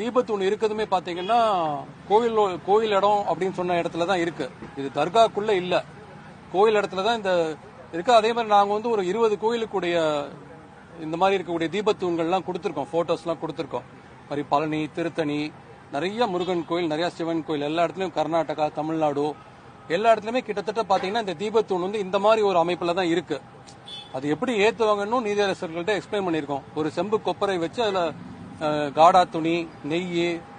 தீபத்தூண் இருக்கிறதுமே பாத்தீங்கன்னா கோவில் கோவில் இடம் அப்படின்னு சொன்ன இடத்துல தான் இருக்கு. இது தர்காக்குள்ள இல்ல. கோவில் இடத்துல தான் இந்த இருக்கு. அதே மாதிரி நாங்க வந்து ஒரு இருபது கோயிலுக்குடைய இந்த மாதிரி இருக்கக்கூடிய தீபத்தூண்கள்லாம் கொடுத்துருக்கோம். போட்டோஸ்லாம் கொடுத்துருக்கோம். மாதிரி பழனி திருத்தணி நிறைய முருகன் கோயில் நிறைய சிவன் கோயில். எல்லா இடத்துலயும் கர்நாடகா தமிழ்நாடு எல்லா இடத்துலயுமே கிட்டத்தட்ட பாத்தீங்கன்னா இந்த தீபத்தூண் வந்து இந்த மாதிரி ஒரு அமைப்புல தான் இருக்கு. அது எப்படி ஏத்துவாங்கன்னு நீதியரசர்கள்ட்ட எக்ஸ்பிளைன் பண்ணியிருக்கோம். ஒரு செம்பு கொப்பரை வச்சு அதுல காடா துணி நெய்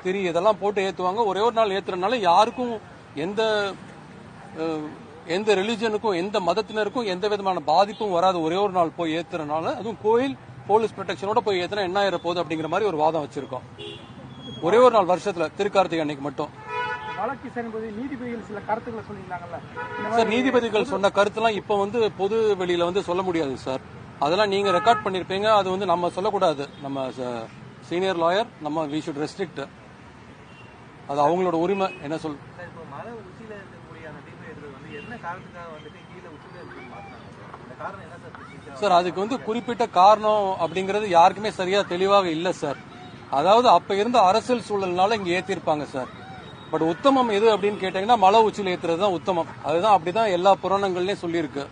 திரி இதெல்லாம் போட்டு ஏத்துவாங்க. ஒரே ஒரு நாள் ஏத்துறதுனால யாருக்கும் எந்த எந்த ரிலிஜனுக்கும் எந்த மதத்தினருக்கும் எந்த விதமான பாதிப்பும் வராது. ஒரே ஒரு நாள் போய் ஏத்துறதுனால அதுவும் கோயில் போலீஸ் ப்ரொடெக்ஷனோட போய் ஏத்துனா என்ன ஆயிர போகுது அப்படிங்கிற மாதிரி ஒரு வாதம் வச்சிருக்கோம். ஒரே ஒரு நாள் வருஷத்துல திருக்கார்த்திகை அன்னைக்கு மட்டும். சார் நீதிபதிகள் சொன்ன கருத்துலாம் இப்ப வந்து பொது வெளியில வந்து சொல்ல முடியாது சார். அதெல்லாம் நீங்க ரெக்கார்ட் பண்ணிருப்பீங்க அது வந்து நம்ம சொல்லக்கூடாது. நம்ம சீனியர் லாயர் நம்ம வி ஷுட் ரெஸ்ட்ரிக்ட் அது அவங்களோட உரிமை. என்ன சொல் சார் அதுக்கு வந்து குறிப்பிட்ட காரணம் அப்படிங்கிறது யாருக்குமே சரியா தெளிவாக இல்ல சார். அதாவது அப்ப இருந்த அரசியல் சூழல்னால இங்க ஏத்திருப்பாங்க சார். பட் உத்தமம் எது அப்படின்னு கேட்டீங்கன்னா மலை உச்சியில ஏத்துறது தான் உத்தமம். அதுதான் அப்படிதான் எல்லா புராணங்கள்லயும் சொல்லியிருக்கு.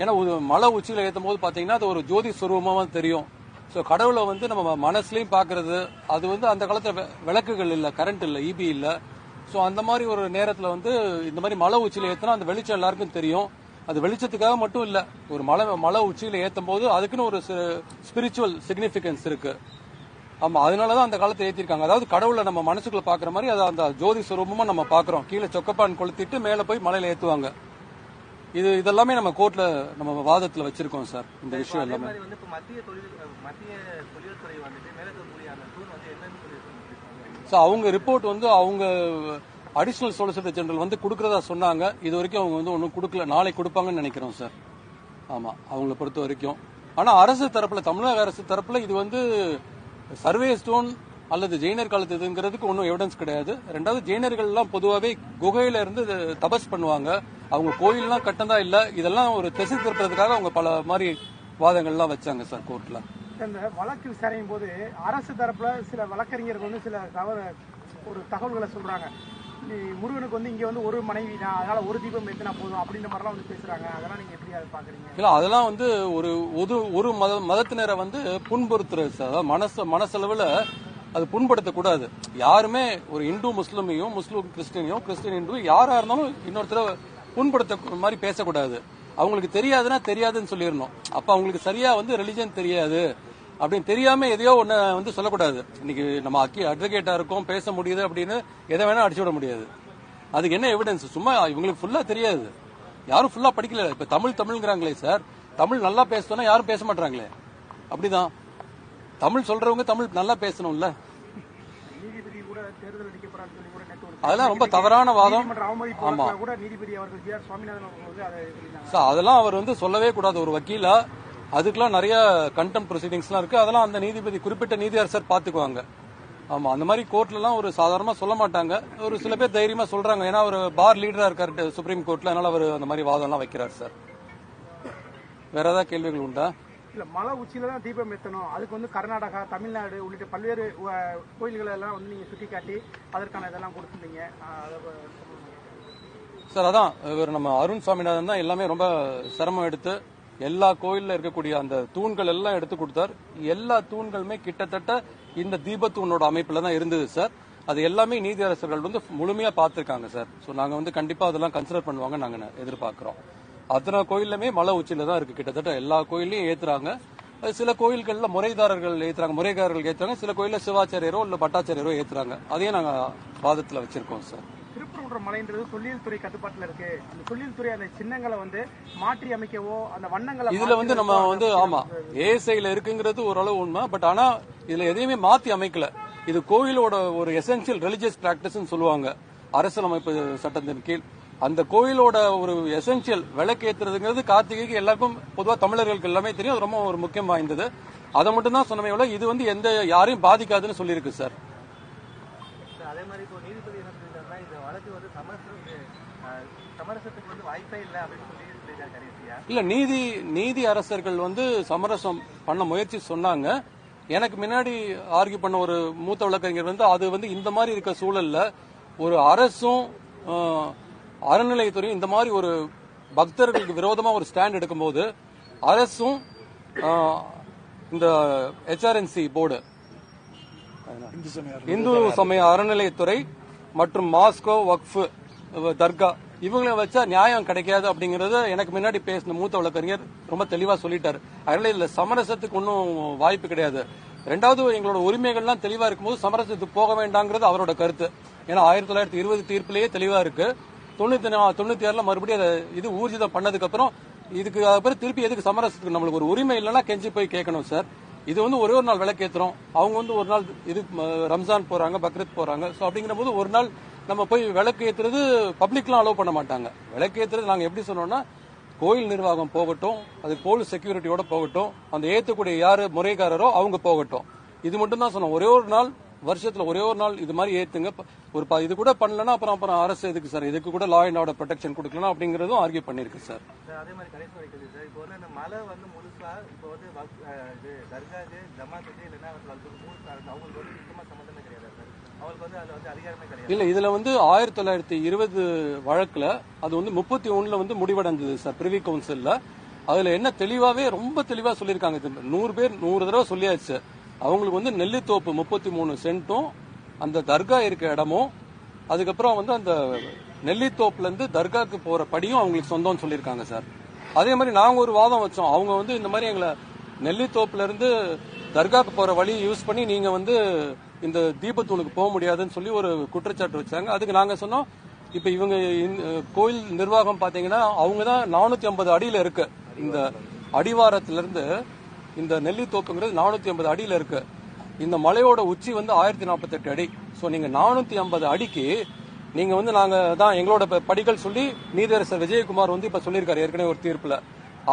ஏன்னா மலை உச்சியில ஏத்தும் போது பாத்தீங்கன்னா அது ஒரு ஜோதி சுரூபமா தெரியும். ஸோ கடவுளை வந்து நம்ம மனசுலையும் பார்க்கறது அது வந்து அந்த காலத்தில் விளக்குகள் இல்லை கரண்ட் இல்லை இபி இல்லை. ஸோ அந்த மாதிரி ஒரு நேரத்தில் வந்து இந்த மாதிரி மலை உச்சியில் ஏற்றினா அந்த வெளிச்சம் எல்லாருக்கும் தெரியும். அது வெளிச்சத்துக்காக மட்டும் இல்லை ஒரு மலை மலை உச்சியில் ஏற்றும் போது அதுக்குன்னு ஒரு ஸ்பிரிச்சுவல் சிக்னிஃபிகன்ஸ் இருக்கு. அதனால தான் அந்த காலத்தை ஏற்றிருக்காங்க அதாவது கடவுளை நம்ம மனசுக்குள்ள பார்க்குற மாதிரி அதை அந்த ஜோதி சுரூபமாக நம்ம பார்க்குறோம். கீழே சொக்கப்பான் கொளுத்திட்டு மேலே போய் மலையில் ஏற்றுவாங்க இது இதெல்லாமே நம்ம கோர்ட்ல நம்ம வாதத்துல வச்சிருக்கோம் சார். இந்த விஷயம் எல்லாமே. ஸோ அவங்க ரிப்போர்ட் வந்து அவங்க அடிஷனல் சொலிசிட்டர் ஜெனரல் வந்து கொடுக்கறதா சொன்னாங்க. இது வரைக்கும் அவங்க வந்து ஒன்றும் கொடுக்கல. நாளைக்கு கொடுப்பாங்கன்னு நினைக்கிறோம் சார். ஆமா அவங்கள பொறுத்த வரைக்கும். ஆனா அரசு தரப்புல தமிழக அரசு தரப்புல இது வந்து சர்வே ஸ்டோன் அல்லது ஜெயினர் காலத்து இதுங்கிறதுக்கு ஒன்றும் எவிடன்ஸ் கிடையாது. ரெண்டாவது ஜெயினர்கள் எல்லாம் பொதுவாகவே குகையில இருந்து தபஸ் பண்ணுவாங்க. அவங்க கோயில்லாம் கட்டந்தா இல்ல. இதெல்லாம் ஒரு திசை திருப்பறதுக்காக அவங்க பல மாதிரி வாதங்கள்லாம் வச்சாங்க சார் கோர்ட்ல. இந்த வழக்கு விசாரிக்கும் போது அரசு தரப்புல சில வழக்கறிஞர்கள் வந்து சில தவறு ஒரு தகவல்களை சொல்றாங்க. முருகனுக்கு வந்து இங்க வந்து ஒரு மனைவி தான் அதனால ஒரு தீபம் ஏத்தினா போதும் அப்படின்ற மாதிரிலாம் வந்து பேசுறாங்க. அதெல்லாம் நீங்க எப்படி அதை பாக்குறீங்க? இல்ல அதெல்லாம் வந்து ஒரு ஒரு ஒரு மத மதத்தினரை வந்து புண்படுத்துறது சார். அதாவது மனச மனசளவுல அது புண்படுத்தக்கூடாது யாருமே ஒரு இந்து முஸ்லிமையும் முஸ்லிம் கிறிஸ்டினையும் கிறிஸ்டின் இந்து யாரா இருந்தாலும் இன்னொருத்தர புண்படுத்த மாதிரி பேசக்கூடாது. அவங்களுக்கு தெரியாதுன்னா தெரியாதுன்னு சொல்லிடணும். அப்ப அவங்களுக்கு சரியா வந்து ரிலிஜன் தெரியாது. அப்படின்னு தெரியாம எதையோ ஒன்னு வந்து சொல்லக்கூடாது. இன்னைக்கு நம்ம அக்கி அட்வொகேட்டா இருக்கோம் பேச முடியுது அப்படின்னு எதை வேணா அடிச்சு விட முடியாது. அதுக்கு என்ன எவிடன்ஸ் சும்மா இவங்களுக்கு ஃபுல்லா தெரியாது. யாரும் ஃபுல்லா படிக்கல. இப்ப தமிழ் தமிழ்ங்கிறாங்களே சார் தமிழ் நல்லா பேசணும்னா யாரும் பேச மாட்டாங்களே அப்படிதான். தமிழ் சொல்றவங்க தமிழ் நல்லா பேசணும்ல. சொல்லி கூட அதெல்லாம் ரொம்ப தவறான வாதம். ஆமா. கூட நீதிபதி அவர்கள் ஜி ஆர் சுவாமிநாதன் சார் அதெல்லாம் அவர் வந்து சொல்லவே கூடாது. ஒரு வக்கீலா அதுக்கெல்லாம் நிறைய கண்டெம் ப்ரொசீடிங்ஸ்லாம் இருக்கு. அதெல்லாம் அந்த நீதிபதி குறிப்பிட்ட நீதியரசர் பாத்துக்குவாங்க. ஆமா அந்த மாதிரி கோர்ட்ல எல்லாம் ஒரு சாதாரணமா சொல்ல மாட்டாங்க. ஒரு சில பேர் தைரியமா சொல்றாங்க. ஏன்னா ஒரு பார் லீடரா இருக்காரு சுப்ரீம் கோர்ட்ல. அதனால அவர் அந்த மாதிரி வாதம் எல்லாம் வைக்கிறார் சார். வேற ஏதாவது கேள்விகள் உண்டா? இல்ல மலை உச்சியில தான் தீபம் ஏத்தணும். அதுக்கு வந்து கர்நாடகா தமிழ்நாடு உள்ளிட்ட பல்வேறு கோயில்களை எல்லாம் வந்து நீங்க சுட்டி காட்டி அதற்கான இதெல்லாம் கொடுத்துருந்தீங்க. அதை சார் அதான் இவர் நம்ம அருண் சுவாமிநாதன் தான் எல்லாமே ரொம்ப சிரமம் எடுத்து எல்லா கோயில்ல இருக்கக்கூடிய அந்த தூண்கள் எல்லாம் எடுத்து கொடுத்தார். எல்லா தூண்களுமே கிட்டத்தட்ட இந்த தீபத்தூணோட அமைப்புல தான் இருந்தது சார். அது எல்லாமே நீதியரசர்கள் வந்து முழுமையா பார்த்துருக்காங்க சார். ஸோ நாங்க வந்து கண்டிப்பா அதெல்லாம் கன்சிடர் பண்ணுவாங்க நாங்க எதிர்பார்க்குறோம் எதிர்பார்க்கிறோம். அத்தனை கோயிலுமே மலை உச்சியில தான் இருக்கு. கிட்டத்தட்ட எல்லா கோயிலையும் ஏத்துறாங்க. சில கோயில்கள்ல முறைதாரர்கள் ஏத்துறாங்க. முறைகாரர்கள் ஏத்துறாங்க. சில கோயில்ல சிவாச்சாரியரோ இல்ல பட்டாச்சாரியரோ ஏத்துறாங்க. அதையும் நாங்க வாதத்துல வச்சிருக்கோம் சார். திருப்பரங்குன்ற மலைன்றது தொல்லியல் துறை கட்டுப்பாட்டுல இருக்கு. அந்த துறை அந்த சின்னங்களை வந்து மாற்றி அமைக்கவோ அந்த வண்ணங்களை இதுல வந்து நம்ம வந்து ஆமா ஏசைல இருக்குங்கிறது ஓரளவு உண்மை. பட் ஆனா இதுல எதையுமே மாத்தி அமைக்கல. இது கோயிலோட ஒரு எசென்சியல் ரிலிஜியஸ் பிராக்டிஸ் சொல்லுவாங்க. அரசியலமைப்பு சட்டத்தின் கீழ். அந்த கோயிலோட ஒரு எசென்சியல் விளக்கேத்துறதுங்கிறது கார்த்திகைக்கு எல்லாருக்கும் பொதுவா தமிழர்களுக்கு எல்லாமே தெரியும். அது ரொம்ப ஒரு முக்கியம் வாய்ந்தது. அதை மட்டும் தான் சொன்னமே விட இது வந்து எந்த யாரையும் பாதிக்காதுன்னு சொல்லியிருக்கு சார். அதே மாதிரி இப்போ நீதிபதி என்ன சொல்லியிருக்காருன்னா இந்த வழக்கு வந்து சமரசம் அஹ், சமரசத்துக்கு வந்து வாய்ப்பே இல்லை அப்படின்னு சொல்லி சொல்லியிருக்காரு கடைசியா. இல்ல நீதி நீதி அரசர்கள் வந்து சமரசம் பண்ண முயற்சி சொன்னாங்க. எனக்கு முன்னாடி ஆர்கியூ பண்ண ஒரு மூத்த வழக்கறிஞர் வந்து அது வந்து இந்த மாதிரி இருக்க சூழல்ல ஒரு அரசும் அறநிலையத்துறையும் இந்த மாதிரி ஒரு பக்தர்களுக்கு விரோதமா ஒரு ஸ்டாண்ட் எடுக்கும்போது அரசும் இந்த ஹெச்ஆர்என்சி போர்டு இந்து சமய அறநிலையத்துறை. மற்றும் மாஸ்கோ வக்ஃபு தர்கா இவங்களை வச்சா நியாயம் கிடைக்காது அப்படிங்கறது எனக்கு முன்னாடி பேசின மூத்த வழக்கறிஞர் ரொம்ப தெளிவா சொல்லிட்டாரு. அதனால இதுல சமரசத்துக்கு ஒன்றும் வாய்ப்பு கிடையாது. ரெண்டாவது எங்களோட உரிமைகள்லாம் தெளிவா இருக்கும்போது சமரசத்துக்கு போக வேண்டாங்கிறது அவரோட கருத்து. ஏன்னா ஆயிரத்தி தொள்ளாயிரத்தி இருபது தீர்ப்பிலேயே தெளிவா இருக்கு. தொண்ணூத்தி நா- தொண்ணூத்தி ஏழுல மறுபடியும் அதை இது ஊர்ஜிதம் பண்ணதுக்கு அப்புறம் இதுக்கு அப்புறம் திருப்பி எதுக்கு சமரசத்துக்கு நம்மளுக்கு ஒரு உரிமை இல்லைன்னா கெஞ்சி போய் கேட்கணும் சார். இது வந்து ஒரே ஒரு நாள் விளக்கேத்துறோம். அவங்க வந்து ஒரு நாள் இது ரம்ஜான் போறாங்க பக்ரீத் போறாங்க. ஸோ அப்படிங்கிற போது ஒரு நாள் நம்ம போய் விளக்கு ஏற்றுறது பப்ளிக்லாம் அலோவ் பண்ண மாட்டாங்க. விளக்கு ஏற்றுறது நாங்கள் எப்படி சொன்னோம்னா கோயில் நிர்வாகம் போகட்டும் அது போலீஸ் செக்யூரிட்டியோட போகட்டும் அந்த ஏற்றக்கூடிய யார் முறைகாரரோ அவங்க போகட்டும். இது மட்டும் தான் சொன்னோம். ஒரே ஒரு நாள் வருஷத்துல ஒரே ஒரு நாள் இது மாதிரி ஏத்துங்க. ப- ஒரு இது கூட பண்ணலன்னா அப்புறம் அப்புறம் அரசு எதுக்கு சார்? இதுக்கு கூட லா அண்ட் ஆர்டர் ப்ரொடெக்ஷன் கொடுக்கலாம் அப்படிங்கறதும் ஆர்கியூ பண்ணிருக்கு சார். அதே மாதிரி கடைசி வரைக்கும் சார். இப்போ வந்து முழுசா இப்போ வந்து இது ஜமாத்துக்கு இல்லைன்னா அவங்களுக்கு வந்து சம்மந்தமே கிடையாது இல்ல இதுல வந்து ஆயிரத்தி தொள்ளாயிரத்தி இருபது வழக்குல அது வந்து முப்பத்தி ஒண்ணுல வந்து முடிவடைந்தது சார் பிரிவி கவுன்சில்ல அதுல என்ன தெளிவாவே ரொம்ப தெளிவா சொல்லியிருக்காங்க. நூறு பேர் நூறு தடவை சொல்லியாச்சு. அவங்களுக்கு வந்து நெல்லித்தோப்பு முப்பத்தி மூணு சென்ட்டும் அந்த தர்கா இருக்க இடமும் அதுக்கப்புறம் வந்து அந்த நெல்லித்தோப்புல இருந்து தர்காக்கு போற படியும் அவங்களுக்கு சொந்தம்னு சொல்லியிருக்காங்க சார். அதே மாதிரி நாங்கள் ஒரு வாதம் வச்சோம். அவங்க வந்து இந்த மாதிரி எங்களை நெல்லித்தோப்புல இருந்து தர்காக்கு போற வழி யூஸ் பண்ணி நீங்க வந்து இந்த தீபத்தூனுக்கு போக முடியாதுன்னு சொல்லி ஒரு குற்றச்சாட்டு வச்சாங்க. அதுக்கு நாங்க சொன்னோம். இப்ப இவங்க கோயில் நிர்வாகம் பாத்தீங்கன்னா அவங்க தான் நானூத்தி ஐம்பது அடியில இருக்கு. இந்த அடிவாரத்துல இந்த இந்த நெல்லித்தோப்புங்கிறது நானூத்தி ஐம்பது அடியில இருக்கு. இந்த மலையோட உச்சி வந்து ஆயிரத்தி நாற்பத்தெட்டு அடி. ஸோ நீங்க நானூத்தி ஐம்பது அடிக்கு நீங்க வந்து நாங்க தான் எங்களோட படிகள் சொல்லி நீதியரசர் விஜயகுமார் வந்து இப்ப சொல்லியிருக்காரு ஏற்கனவே ஒரு தீர்ப்புல.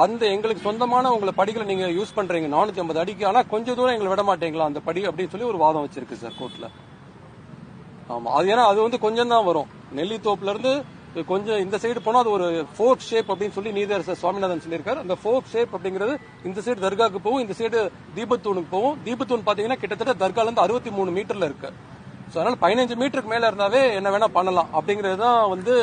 அந்த எங்களுக்கு சொந்தமான உங்களை படிகளை நீங்க யூஸ் பண்றீங்க நானூத்தி ஐம்பது அடிக்கு. ஆனா கொஞ்சம் தூரம் எங்களை விட மாட்டீங்களா அந்த படி அப்படின்னு சொல்லி ஒரு வாதம் வச்சிருக்கு சார் கோர்ட்ல ஆமா. அது ஏன்னா அது வந்து கொஞ்சம் தான் வரும் நெல்லித்தோப்புல இருந்து கொஞ்சம் இந்த சைடு போனா அது ஒரு ஃபோர்க் ஷேப் அப்படின்னு சொல்லி நீதியரசர் சுவாமிநாதன் சொல்லியிருக்காரு. அந்த ஃபோர்க் ஷேப் அப்படிங்கிறது இந்த சைடு தர்காக்கு போகும் இந்த சைடு தீபத்தூனுக்கு போகும். தீபத்தூன் பாத்தீங்கன்னா கிட்டத்தட்ட தர்கால இருந்து அறுபத்தி மூணு மீட்டர்ல இருக்கு. ஸோ அதனால பதினஞ்சு மீட்டருக்கு மேல இருந்தாவே என்ன வேணா பண்ணலாம். அப்படிங்கிறது தான் வந்து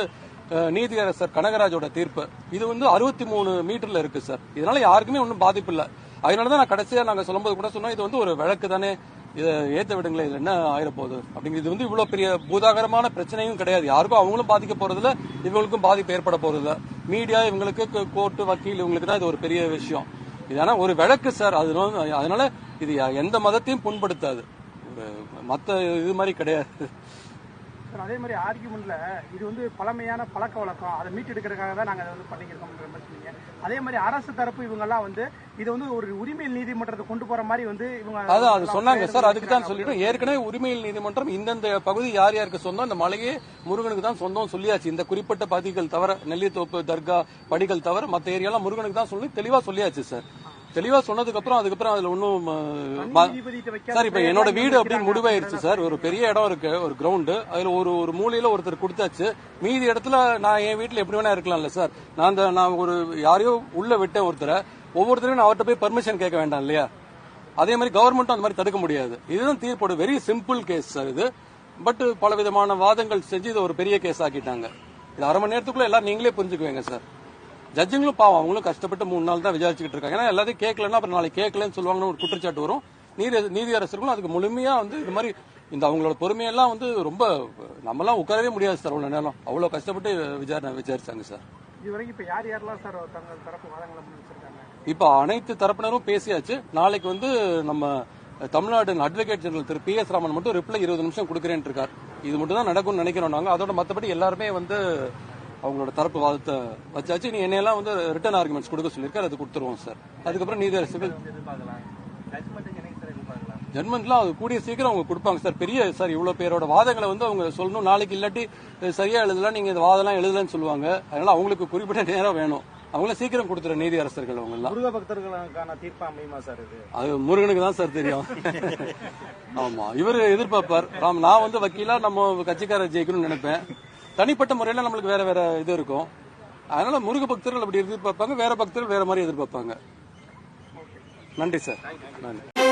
நீதியரசர் கனகராஜோட தீர்ப்பு. இது வந்து அறுபத்தி மூணு மீட்டர்ல இருக்கு சார் இதனால யாருக்குமே ஒன்றும் பாதிப்பு இல்லை. அதனால தான் நான் கடைசியா நாங்க சொல்லும்போது கூட சொன்னோம் இது வந்து ஒரு விளக்கு தானே. இதை ஏத்த விடுங்களேன் இதில் என்ன ஆயிரப்போகுது? அப்படிங்கிறது வந்து இவ்வளவு பெரிய பூதாகரமான பிரச்சனையும் கிடையாது. யாருக்கும் அவங்களும் பாதிக்க போகிறதில்ல இவங்களுக்கும் பாதிப்பு ஏற்பட போகிறதில்ல மீடியா இவங்களுக்கு கோர்ட்டு வக்கீல் இவங்களுக்கு தான் இது ஒரு பெரிய விஷயம். இது ஆனால் ஒரு விளக்கு சார் அது வந்து- அதனால இது எந்த மதத்தையும் புண்படுத்தாது. மற்ற மத்த இது மாதிரி கிடையாது. சார் அதே மாதிரி ஆர்கியூமெண்ட்ல இது வந்து பழமையான பழக்க வழக்கம். அதை மீட்டெடுக்கிறதுக்காக தான் நாங்கள் அதை வந்து பண்ணிக்கிறோம்ன்ற மாதிரி சொன்னீங்க. அதே மாதிரி அரசு தரப்பு இவங்கெல்லாம் வந்து இது வந்து ஒரு உரிமையில் நீதிமன்றத்தை கொண்டு போற மாதிரி வந்து இவங்க அதான் அது சொன்னாங்க சார். அதுக்கு தான் சொல்லிட்டோம். ஏற்கனவே உரிமையில் நீதிமன்றம் இந்தந்த பகுதி யார் யாருக்கு சொந்தம் இந்த மலையே முருகனுக்கு தான் சொந்தம் சொல்லியாச்சு. இந்த குறிப்பிட்ட பகுதிகள் தவிர நெல்லித்தோப்பு தர்கா படிகள் தவிர மத்த ஏரியாலாம் முருகனுக்கு தான் சொல்லி தெளிவா சொல்லியாச்சு சார். தெளிவா சொன்னதுக்கு அப்புறம் அதுக்கப்புறம் அதுல வைக்காத சார் இப்ப என்னோட வீடு அப்படின்னு முடிவாயிருச்சு சார். ஒரு பெரிய இடம் இருக்கு ஒரு கிரவுண்டு அதுல ஒரு ஒரு மூலையில ஒருத்தர் கொடுத்தாச்சு. மீதி இடத்துல நான் என் வீட்டுல எப்படி வேணா இருக்கலாம்ல சார். நான் அந்த நான் ஒரு யாரையோ உள்ள விட்டேன் ஒருத்தரை ஒவ்வொருத்தரையும் நான் அவர்கிட்ட போய் பர்மிஷன் கேட்க வேண்டாம் இல்லையா? அதே மாதிரி கவர்மெண்ட்டும் அந்த மாதிரி தடுக்க முடியாது. இதுதான் தீர்ப்போட. வெரி சிம்பிள் கேஸ் சார் இது. பட் பல விதமான வாதங்கள் செஞ்சு இதை ஒரு பெரிய கேஸ் ஆக்கிட்டாங்க. இது அரை மணி நேரத்துக்குள்ள எல்லாரும் நீங்களே புரிஞ்சுக்குவீங்க சார். ஜட்ஜுங்களும் பாவம் அவங்களும் கஷ்டப்பட்டு மூணு நாள் தான் விசாரிச்சுக்கிட்டு இருக்காங்க. ஏன்னா எல்லாத்தையும் கேட்கலன்னா அப்புறம் நாளைக்கு கேட்கலன்னு சொல்லுவாங்கன்னு ஒரு குற்றச்சாட்டு வரும். நீதி நீதியரசர்களும் அதுக்கு முழுமையா வந்து இது மாதிரி இந்த அவங்களோட பொறுமையெல்லாம் வந்து ரொம்ப நம்மலாம் உட்காரவே முடியாது சார் அவ்வளவு நேரம். அவ்வளவு கஷ்டப்பட்டு விசாரணை விசாரிச்சாங்க சார். இப்ப அனைத்து தரப்பினரும் பேசியாச்சு. நாளைக்கு வந்து நம்ம தமிழ்நாடு அட்வொகேட் ஜெனரல் திரு பி எஸ் ராமன் மட்டும் ரிப்ளை இருபது நிமிஷம் கொடுக்குறேன்னு இருக்கார். இது மட்டும் தான் நடக்கும்னு நினைக்கிறோம் நாங்க. அதோட மத்தபடி எல்லாருமே வந்து அவங்களோட தரப்பு வாதத்தை வச்சாச்சு. நீ என்னையெல்லாம் வந்து ரிட்டர்ன் ஆர்குமெண்ட்ஸ் கொடுக்க சொல்லியிருக்காரு அது கொடுத்துருவோம் சார் அதுக்கப்புறம் சார் எதிர்பார்க்கலாம் ஜட்மெண்ட்லாம் அது கூடிய சீக்கிரம் அவங்க கொடுப்பாங்க சார் பெரிய சார் இவ்வளவு பேரோட வாதங்களை வந்து அவங்க சொல்லணும். நாளைக்கு இல்லாட்டி சரியா எழுதல நீங்க இந்த வாதம்லாம் எழுதலன்னு சொல்லுவாங்க. அதனால அவங்களுக்கு குறிப்பிட்ட நேரம் வேணும். அவங்கள சீக்கிரம் கொடுத்துற நீதி அரசர்கள் அவங்க எல்லாம் முருக பக்தர்களுக்கான தீர்ப்பு அமையுமா சார் இது? அது முருகனுக்கு தான் சார் தெரியும். ஆமா. இவரு எதிர்பார்ப்பார். நான் வந்து வக்கீலா நம்ம கட்சிக்காரர் ஜெயிக்கணும்னு நினைப்பேன். தனிப்பட்ட முறையில நம்மளுக்கு வேற வேற இது இருக்கும். அதனால முருக பக்தர்கள் அப்படி எதிர்பார்ப்பாங்க வேற பக்தர்கள் வேற மாதிரி எதிர்பார்ப்பாங்க. நன்றி சார். நன்றி.